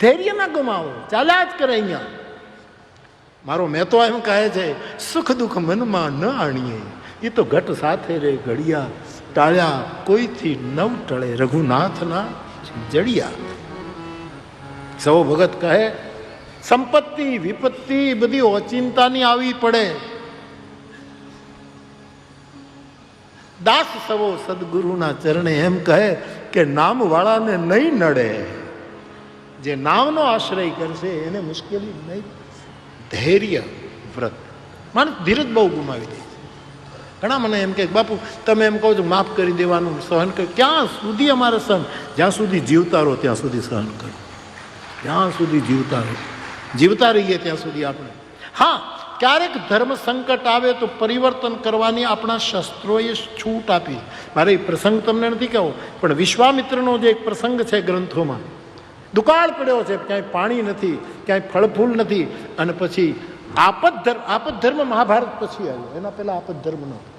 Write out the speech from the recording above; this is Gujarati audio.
ધૈર્ય ના ગુમાવો ચાલ્યા જ કરે અહીંયા. મારો મેં તો એમ કહે છે, સુખ દુઃખ મનમાં ન આણીએ. એ તો ઘટ સાથે રે ઘડિયા, ટાળ્યા, કોઈથી નવ ટળે રઘુનાથના જડિયા. સૌ ભગત કહે, સંપત્તિ, વિપત્તિ બધી ઓચિંતાની આવી પડે. દાસ સવો સદગુરુના ચરણે એમ કહે કે, નામવાળાને નહીં નડે. જે નામનો આશ્રય કરશે એને મુશ્કેલી નહીં ધૈર્ય વ્રત. માણસ ધીરજ બહુ ગુમાવી દે ઘણા મને એમ કે બાપુ, તમે એમ કહો છો, માફ કરી દેવાનું, સહન કર. ક્યાં સુધી અમારે સહન? જ્યાં સુધી જીવતા રહો, ત્યાં સુધી સહન કરો. ત્યાં સુધી જીવતા રહો. જીવતા રહીએ ત્યાં સુધી આપણે. હા, ક્યારેક ધર્મ સંકટ આવે તો પરિવર્તન કરવાની આપણા શસ્ત્રોએ છૂટ આપી. મારે પ્રસંગ તમને નથી કહો પણ વિશ્વામિત્રનો જે એક પ્રસંગ છે ગ્રંથોમાં દુકાળ પડ્યો છે, ક્યાંય પાણી નથી, ક્યાંય ફળફૂલ નથી. અને પછી આપદ ધર્મ આપદ ધર્મ મહાભારત પછી આવ્યો. એના પહેલાં આપદ ધર્મ નહોતો